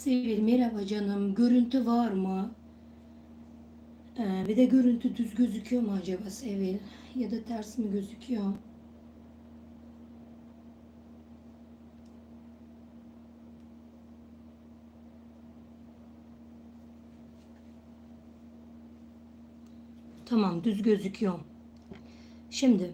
Sevil merhaba canım. Görüntü var mı? Ee, bir de görüntü düz gözüküyor mu acaba Sevil? Ya da ters mi gözüküyor? Tamam düz gözüküyor. Şimdi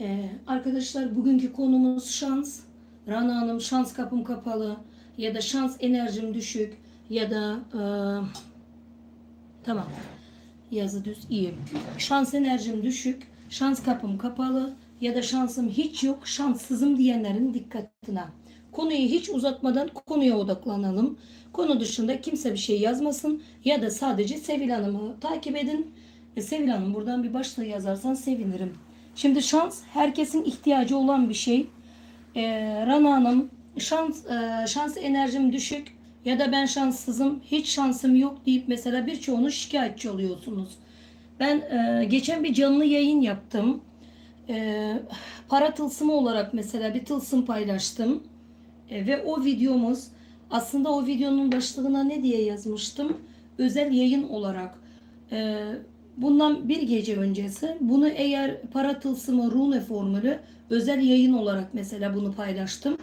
e, arkadaşlar bugünkü konumuz şans. Rana Hanım şans kapım kapalı ya da şans enerjim düşük ya da e, tamam yazı düz iyi. Şans enerjim düşük, şans kapım kapalı ya da şansım hiç yok, şanssızım diyenlerin dikkatine. Konuyu hiç uzatmadan konuya odaklanalım. Konu dışında kimse bir şey yazmasın ya da sadece Sevil Hanım'ı takip edin. E, Sevil Hanım buradan bir başlığı yazarsan sevinirim. Şimdi şans herkesin ihtiyacı olan bir şey. E, Rana Hanım şans e, şans enerjim düşük ya da ben şanssızım hiç şansım yok deyip mesela birçoğunuz şikayetçi oluyorsunuz. Ben e, geçen bir canlı yayın yaptım. E, para tılsımı olarak mesela bir tılsım paylaştım. E, ve o videomuz aslında o videonun başlığına ne diye yazmıştım? Özel yayın olarak. Bundan bir gece öncesi bunu eğer para tılsımı rune formülü özel yayın olarak mesela bunu paylaştım.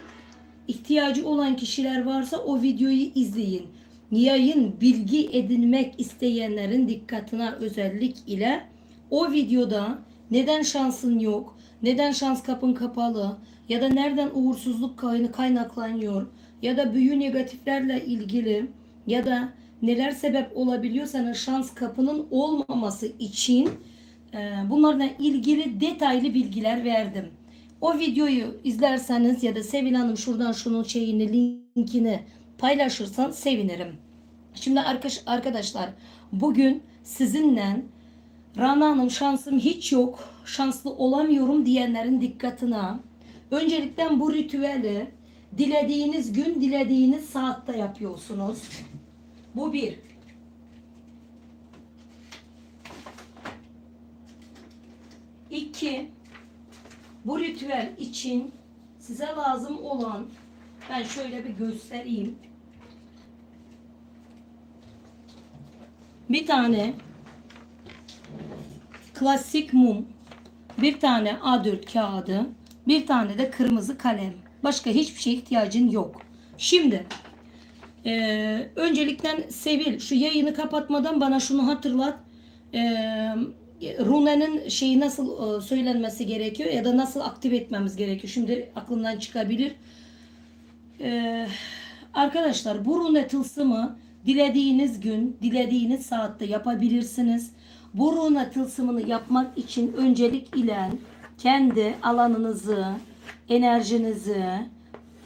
İhtiyacı olan kişiler varsa o videoyu izleyin. Yayın bilgi edinmek isteyenlerin dikkatine özellik ile o videoda neden şansın yok, neden şans kapın kapalı ya da nereden uğursuzluk kayna- kaynaklanıyor ya da büyü negatiflerle ilgili ya da neler sebep olabiliyor senin şans kapının olmaması için bunlarla ilgili detaylı bilgiler verdim. O videoyu izlerseniz ya da Sevil Hanım şuradan şunun şeyini linkini paylaşırsan sevinirim. Şimdi arkadaş- arkadaşlar bugün sizinle Rana Hanım şansım hiç yok, şanslı olamıyorum diyenlerin dikkatine öncelikle bu ritüeli dilediğiniz gün, dilediğiniz saatte yapıyorsunuz. Bu bir. İki, bu ritüel için size lazım olan ben şöyle bir göstereyim. Bir tane klasik mum, bir tane A4 kağıdı, bir tane de kırmızı kalem. Başka hiçbir şeye ihtiyacın yok. Şimdi ee, öncelikle Sevil şu yayını kapatmadan bana şunu hatırlat. Ee, runenin şeyi nasıl e, söylenmesi gerekiyor ya da nasıl aktif etmemiz gerekiyor. Şimdi aklımdan çıkabilir. Ee, arkadaşlar bu rune tılsımı dilediğiniz gün, dilediğiniz saatte yapabilirsiniz. Bu rune tılsımını yapmak için öncelik ile kendi alanınızı, enerjinizi,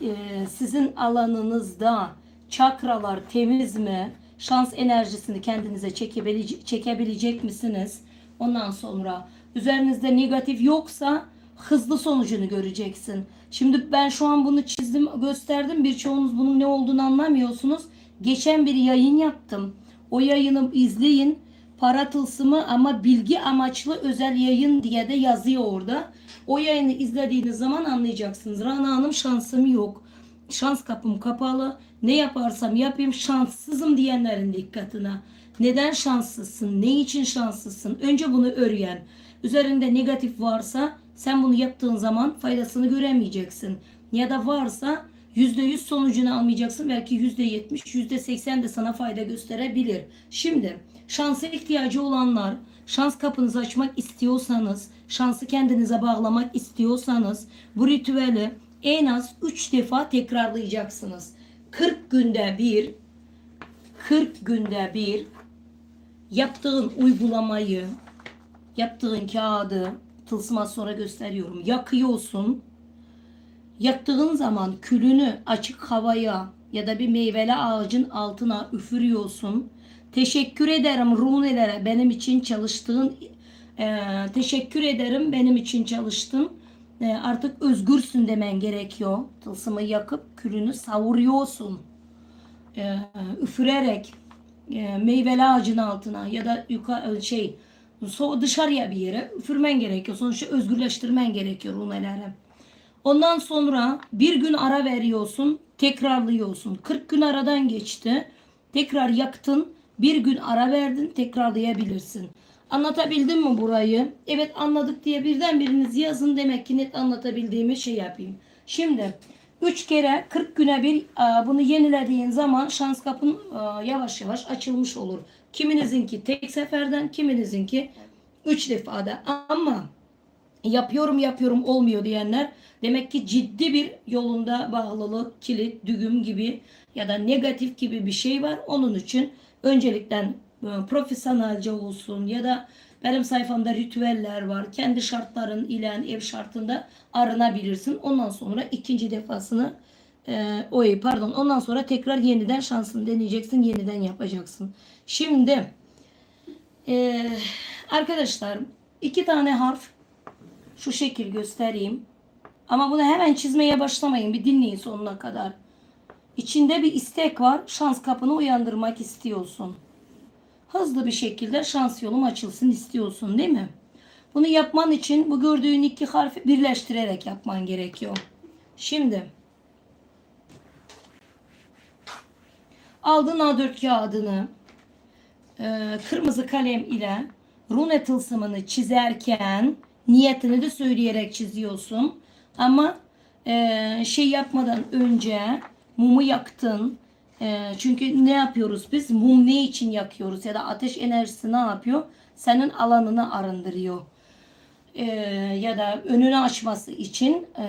e, sizin alanınızda çakralar temiz mi? Şans enerjisini kendinize çekebilecek, çekebilecek misiniz? Ondan sonra üzerinizde negatif yoksa hızlı sonucunu göreceksin. Şimdi ben şu an bunu çizdim, gösterdim. Birçoğunuz bunun ne olduğunu anlamıyorsunuz. Geçen bir yayın yaptım. O yayını izleyin. Para tılsımı ama bilgi amaçlı özel yayın diye de yazıyor orada. O yayını izlediğiniz zaman anlayacaksınız. Rana Hanım şansım yok. Şans kapım kapalı. Ne yaparsam yapayım şanssızım diyenlerin dikkatine. Neden şanssızsın? Ne için şanssızsın? Önce bunu öğren. Üzerinde negatif varsa sen bunu yaptığın zaman faydasını göremeyeceksin. Ya da varsa %100 sonucunu almayacaksın. Belki %70, %80 de sana fayda gösterebilir. Şimdi şansa ihtiyacı olanlar, şans kapınızı açmak istiyorsanız, şansı kendinize bağlamak istiyorsanız bu ritüeli en az 3 defa tekrarlayacaksınız. 40 günde bir 40 günde bir yaptığın uygulamayı yaptığın kağıdı tılsıma sonra gösteriyorum. Yakıyorsun. Yaktığın zaman külünü açık havaya ya da bir meyveli ağacın altına üfürüyorsun. Teşekkür ederim runelere benim için çalıştığın e, teşekkür ederim benim için çalıştın. E, artık özgürsün demen gerekiyor. Tılsımı yakıp külünü savuruyorsun. E, üfürerek e, meyveli ağacın altına ya da yukarı şey so dışarıya bir yere üfürmen gerekiyor. Sonuçta özgürleştirmen gerekiyor runeleri. Ondan sonra bir gün ara veriyorsun, tekrarlıyorsun. 40 gün aradan geçti. Tekrar yaktın, bir gün ara verdin, tekrarlayabilirsin. Anlatabildim mi burayı? Evet anladık diye birden biriniz yazın demek ki net anlatabildiğimi şey yapayım. Şimdi 3 kere 40 güne bir e, bunu yenilediğin zaman şans kapın e, yavaş yavaş açılmış olur. Kiminizinki tek seferden, kiminizinki 3 defada. Ama yapıyorum yapıyorum olmuyor diyenler demek ki ciddi bir yolunda bağlılık, kilit, düğüm gibi ya da negatif gibi bir şey var. Onun için öncelikle e, profesyonelce olsun ya da benim sayfamda ritüeller var. Kendi şartların ile ev şartında arınabilirsin. Ondan sonra ikinci defasını e, oy pardon ondan sonra tekrar yeniden şansını deneyeceksin. Yeniden yapacaksın. Şimdi e, arkadaşlar iki tane harf şu şekil göstereyim. Ama bunu hemen çizmeye başlamayın. Bir dinleyin sonuna kadar. İçinde bir istek var. Şans kapını uyandırmak istiyorsun. Hızlı bir şekilde şans yolum açılsın istiyorsun değil mi? Bunu yapman için bu gördüğün iki harfi birleştirerek yapman gerekiyor. Şimdi aldın A4 kağıdını e, kırmızı kalem ile rune tılsımını çizerken niyetini de söyleyerek çiziyorsun. Ama e, şey yapmadan önce mumu yaktın. E, çünkü ne yapıyoruz biz? Mum ne için yakıyoruz? Ya da ateş enerjisi ne yapıyor? Senin alanını arındırıyor. E, ya da önünü açması için e,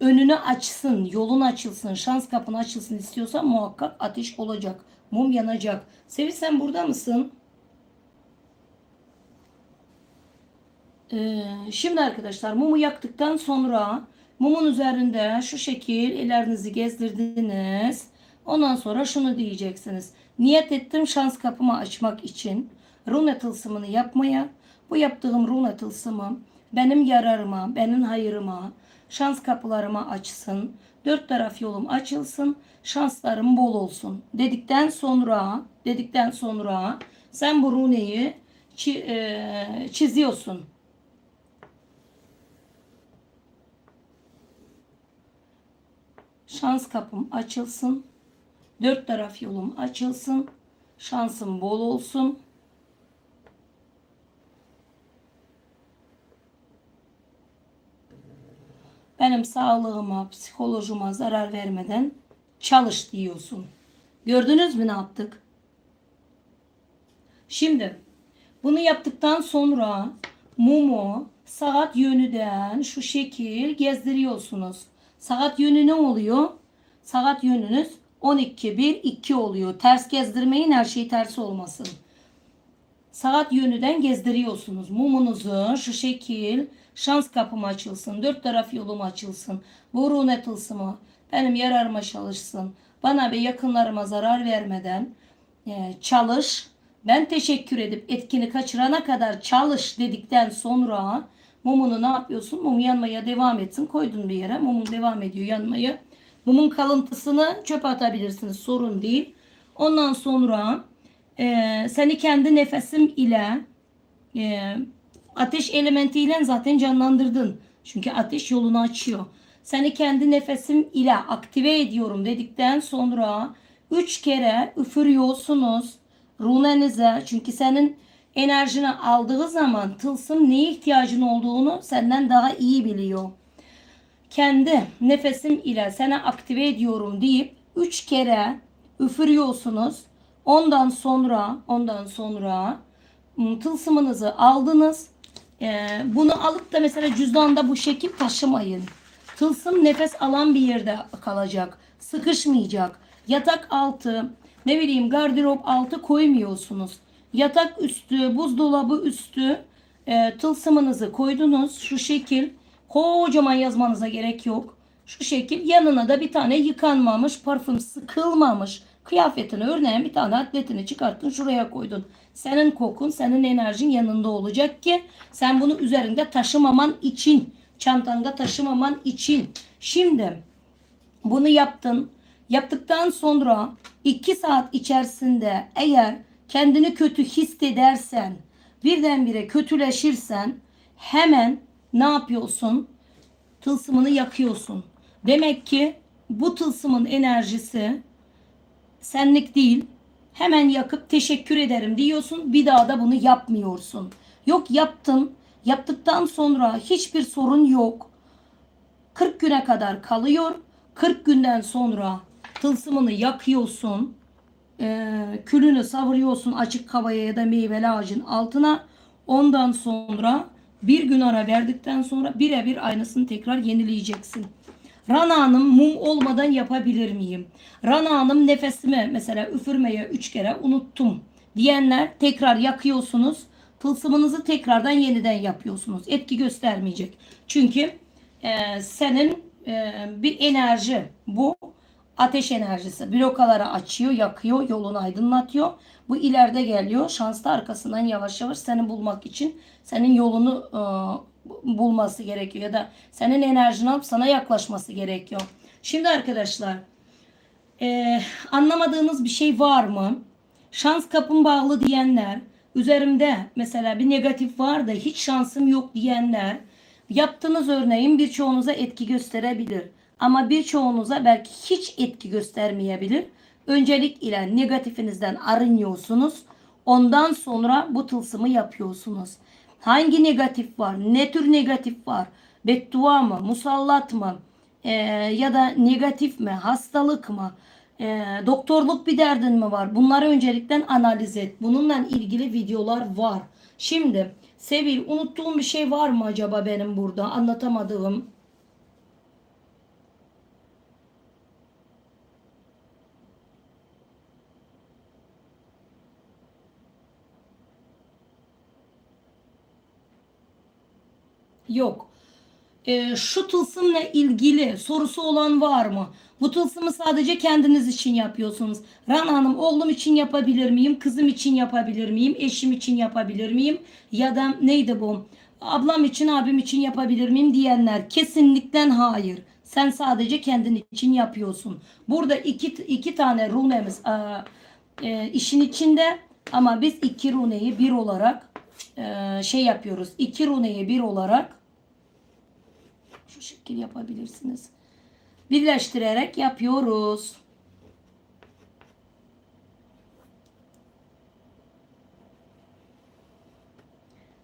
önünü açsın, yolun açılsın, şans kapın açılsın istiyorsan muhakkak ateş olacak. Mum yanacak. Sevil sen burada mısın? Ee, şimdi arkadaşlar mumu yaktıktan sonra mumun üzerinde şu şekil ellerinizi gezdirdiniz. Ondan sonra şunu diyeceksiniz. Niyet ettim şans kapımı açmak için rune tılsımını yapmaya. Bu yaptığım rune tılsımı benim yararıma, benim hayırıma, şans kapılarıma açsın. Dört taraf yolum açılsın. Şanslarım bol olsun. Dedikten sonra, dedikten sonra sen bu runeyi e, çiziyorsun. Şans kapım açılsın. Dört taraf yolum açılsın. Şansım bol olsun. Benim sağlığıma, psikolojime zarar vermeden çalış diyorsun. Gördünüz mü ne yaptık? Şimdi bunu yaptıktan sonra mumu saat yönünden şu şekil gezdiriyorsunuz. Saat yönü ne oluyor? Saat yönünüz 12, 1, 2 oluyor. Ters gezdirmeyin her şey ters olmasın. Saat yönüden gezdiriyorsunuz. Mumunuzu şu şekil şans kapım açılsın. Dört taraf yolum açılsın. Burun tılsımı benim yararıma çalışsın. Bana ve yakınlarıma zarar vermeden e, çalış. Ben teşekkür edip etkini kaçırana kadar çalış dedikten sonra mumunu ne yapıyorsun? Mum yanmaya devam etsin. Koydun bir yere. Mumun devam ediyor yanmaya. Mumun kalıntısını çöpe atabilirsiniz. Sorun değil. Ondan sonra e, seni kendi nefesim ile e, ateş elementiyle zaten canlandırdın. Çünkü ateş yolunu açıyor. Seni kendi nefesim ile aktive ediyorum dedikten sonra üç kere üfürüyorsunuz runenize. Çünkü senin enerjini aldığı zaman tılsım neye ihtiyacın olduğunu senden daha iyi biliyor. Kendi nefesim ile seni aktive ediyorum deyip üç kere üfürüyorsunuz. Ondan sonra ondan sonra ım, tılsımınızı aldınız. Ee, bunu alıp da mesela cüzdanda bu şekil taşımayın. Tılsım nefes alan bir yerde kalacak. Sıkışmayacak. Yatak altı, ne bileyim gardırop altı koymuyorsunuz. Yatak üstü, buzdolabı üstü e, tılsımınızı koydunuz. Şu şekil kocaman yazmanıza gerek yok. Şu şekil yanına da bir tane yıkanmamış, parfüm sıkılmamış kıyafetini örneğin bir tane atletini çıkarttın şuraya koydun. Senin kokun, senin enerjin yanında olacak ki sen bunu üzerinde taşımaman için, çantanda taşımaman için. Şimdi bunu yaptın. Yaptıktan sonra 2 saat içerisinde eğer kendini kötü hissedersen, birdenbire kötüleşirsen hemen ne yapıyorsun? tılsımını yakıyorsun. Demek ki bu tılsımın enerjisi senlik değil. Hemen yakıp teşekkür ederim diyorsun. Bir daha da bunu yapmıyorsun. Yok yaptın. Yaptıktan sonra hiçbir sorun yok. 40 güne kadar kalıyor. 40 günden sonra tılsımını yakıyorsun. Ee, külünü savuruyorsun açık havaya ya da meyveli ağacın altına. Ondan sonra bir gün ara verdikten sonra birebir aynısını tekrar yenileyeceksin. Rana Hanım mum olmadan yapabilir miyim? Rana Hanım nefesimi mesela üfürmeye üç kere unuttum diyenler tekrar yakıyorsunuz. Tılsımınızı tekrardan yeniden yapıyorsunuz. Etki göstermeyecek. Çünkü e, senin e, bir enerji bu ateş enerjisi blokaları açıyor, yakıyor, yolunu aydınlatıyor. Bu ileride geliyor. Şanslı arkasından yavaş yavaş seni bulmak için senin yolunu e, bulması gerekiyor ya da senin enerjini alıp sana yaklaşması gerekiyor. Şimdi arkadaşlar e, anlamadığınız bir şey var mı? Şans kapım bağlı diyenler, üzerimde mesela bir negatif var da hiç şansım yok diyenler, yaptığınız örneğin birçoğunuza etki gösterebilir. Ama birçoğunuza belki hiç etki göstermeyebilir. Öncelik ile negatifinizden arınıyorsunuz. Ondan sonra bu tılsımı yapıyorsunuz. Hangi negatif var? Ne tür negatif var? Beddua mı? Musallat mı? Ee, ya da negatif mi? Hastalık mı? Ee, doktorluk bir derdin mi var? Bunları öncelikten analiz et. Bununla ilgili videolar var. Şimdi Sevil unuttuğum bir şey var mı acaba benim burada anlatamadığım? Yok. Ee, şu tılsımla ilgili sorusu olan var mı? Bu tılsımı sadece kendiniz için yapıyorsunuz. Rana Hanım oğlum için yapabilir miyim? Kızım için yapabilir miyim? Eşim için yapabilir miyim? Ya da neydi bu? Ablam için, abim için yapabilir miyim diyenler kesinlikle hayır. Sen sadece kendin için yapıyorsun. Burada iki, iki tane runemiz e, işin içinde ama biz iki runeyi bir olarak e, şey yapıyoruz. İki runeyi bir olarak şu şekil yapabilirsiniz. Birleştirerek yapıyoruz.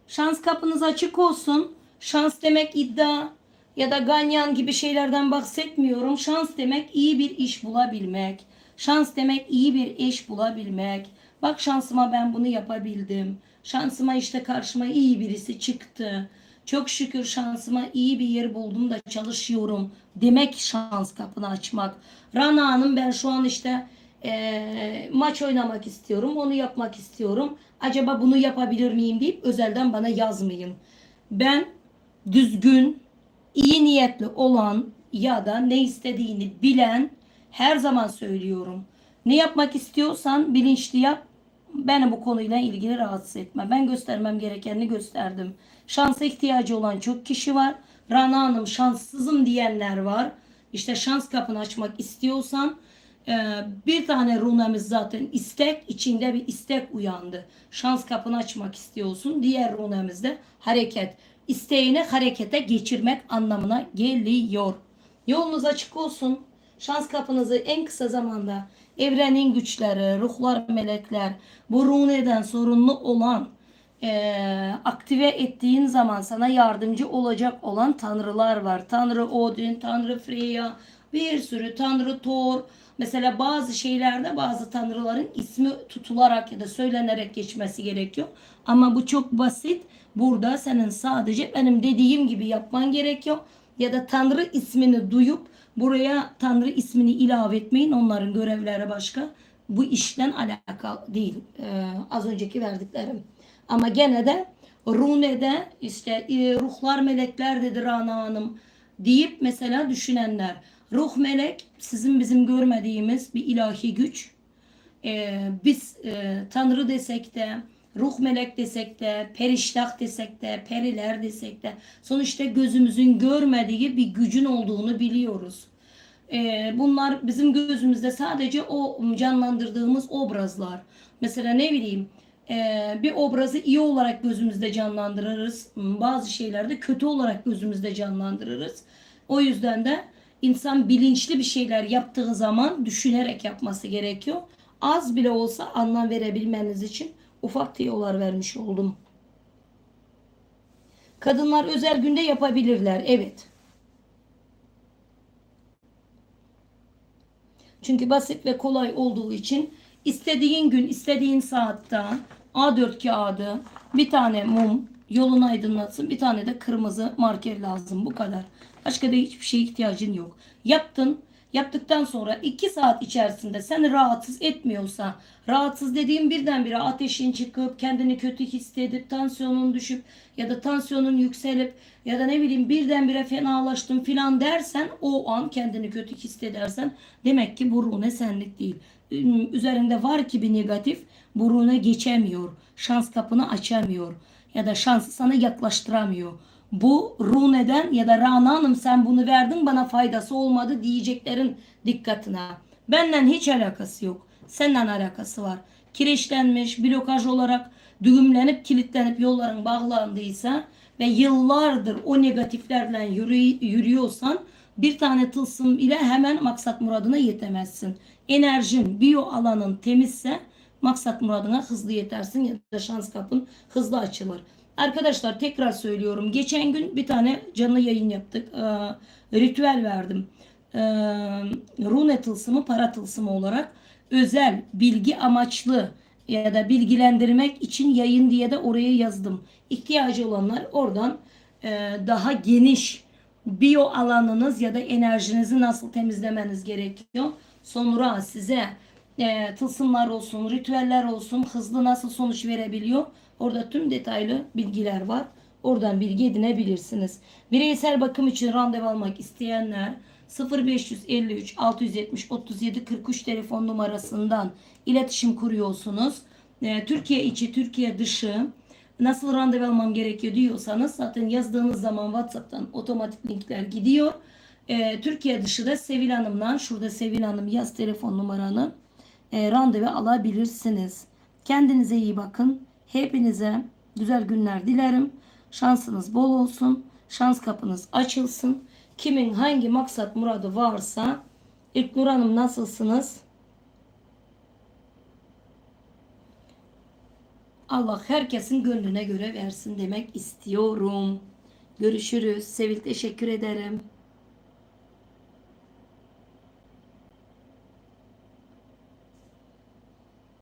Şans kapınız açık olsun. Şans demek iddia ya da ganyan gibi şeylerden bahsetmiyorum. Şans demek iyi bir iş bulabilmek. Şans demek iyi bir eş bulabilmek. Bak şansıma ben bunu yapabildim. Şansıma işte karşıma iyi birisi çıktı. Çok şükür şansıma iyi bir yer buldum da çalışıyorum demek şans kapını açmak. Rana Hanım ben şu an işte eee, maç oynamak istiyorum. Onu yapmak istiyorum. Acaba bunu yapabilir miyim deyip özelden bana yazmayın. Ben düzgün, iyi niyetli olan ya da ne istediğini bilen her zaman söylüyorum. Ne yapmak istiyorsan bilinçli yap. Beni bu konuyla ilgili rahatsız etme. Ben göstermem gerekeni gösterdim. Şansa ihtiyacı olan çok kişi var. Rana Hanım şanssızım diyenler var. İşte şans kapını açmak istiyorsan e, bir tane runemiz zaten istek içinde bir istek uyandı. Şans kapını açmak istiyorsun. Diğer runemiz de hareket. İsteğini harekete geçirmek anlamına geliyor. Yolunuz açık olsun. Şans kapınızı en kısa zamanda evrenin güçleri, ruhlar, melekler, bu runeden sorumlu olan eee, aktive ettiğin zaman sana yardımcı olacak olan tanrılar var. Tanrı Odin, Tanrı Freya, bir sürü Tanrı Thor. Mesela bazı şeylerde bazı tanrıların ismi tutularak ya da söylenerek geçmesi gerekiyor. Ama bu çok basit. Burada senin sadece benim dediğim gibi yapman gerekiyor. Ya da Tanrı ismini duyup buraya Tanrı ismini ilave etmeyin. Onların görevleri başka. Bu işten alakalı değil. Ee, az önceki verdiklerim. Ama gene de Rune'de işte e, ruhlar melekler dedi Rana Hanım deyip mesela düşünenler. Ruh melek sizin bizim görmediğimiz bir ilahi güç. Ee, biz e, Tanrı desek de ruh melek desek de periştah desek de periler desek de sonuçta gözümüzün görmediği bir gücün olduğunu biliyoruz. Ee, bunlar bizim gözümüzde sadece o canlandırdığımız obrazlar. Mesela ne bileyim e, bir obrazı iyi olarak gözümüzde canlandırırız. Bazı şeylerde kötü olarak gözümüzde canlandırırız. O yüzden de insan bilinçli bir şeyler yaptığı zaman düşünerek yapması gerekiyor. Az bile olsa anlam verebilmeniz için ufak tiyolar vermiş oldum. Kadınlar özel günde yapabilirler. Evet. Çünkü basit ve kolay olduğu için istediğin gün, istediğin saatte A4 kağıdı, bir tane mum yolunu aydınlatsın, bir tane de kırmızı marker lazım. Bu kadar. Başka da hiçbir şeye ihtiyacın yok. Yaptın. Yaptıktan sonra 2 saat içerisinde seni rahatsız etmiyorsa, rahatsız dediğim birdenbire ateşin çıkıp, kendini kötü hissedip, tansiyonun düşüp ya da tansiyonun yükselip ya da ne bileyim birdenbire fenalaştım filan dersen o an kendini kötü hissedersen demek ki bu ruhune senlik değil. Üzerinde var ki bir negatif bu ruhuna geçemiyor. Şans kapını açamıyor ya da şansı sana yaklaştıramıyor. Bu Rune'den ya da Rana Hanım sen bunu verdin bana faydası olmadı diyeceklerin dikkatine. Benden hiç alakası yok. Senden alakası var. Kireçlenmiş, blokaj olarak düğümlenip kilitlenip yolların bağlandıysa ve yıllardır o negatiflerle yürü, yürüyorsan bir tane tılsım ile hemen maksat muradına yetemezsin. Enerjin, biyo alanın temizse maksat muradına hızlı yetersin ya da şans kapın hızlı açılır. Arkadaşlar tekrar söylüyorum. Geçen gün bir tane canlı yayın yaptık. Ee, ritüel verdim. Ee, rune tılsımı para tılsımı olarak özel bilgi amaçlı ya da bilgilendirmek için yayın diye de oraya yazdım. İhtiyacı olanlar oradan e, daha geniş biyo alanınız ya da enerjinizi nasıl temizlemeniz gerekiyor. Sonra size e, tılsımlar olsun, ritüeller olsun, hızlı nasıl sonuç verebiliyor. Orada tüm detaylı bilgiler var. Oradan bilgi edinebilirsiniz. Bireysel bakım için randevu almak isteyenler 0553 670 37 43 telefon numarasından iletişim kuruyorsunuz. E, Türkiye içi, Türkiye dışı nasıl randevu almam gerekiyor diyorsanız zaten yazdığınız zaman WhatsApp'tan otomatik linkler gidiyor. E, Türkiye dışı da Sevil Hanım'dan şurada Sevil Hanım yaz telefon numaranı e, randevu alabilirsiniz. Kendinize iyi bakın. Hepinize güzel günler dilerim. Şansınız bol olsun. Şans kapınız açılsın. Kimin hangi maksat muradı varsa İlknur Hanım nasılsınız? Allah herkesin gönlüne göre versin demek istiyorum. Görüşürüz. Sevil teşekkür ederim.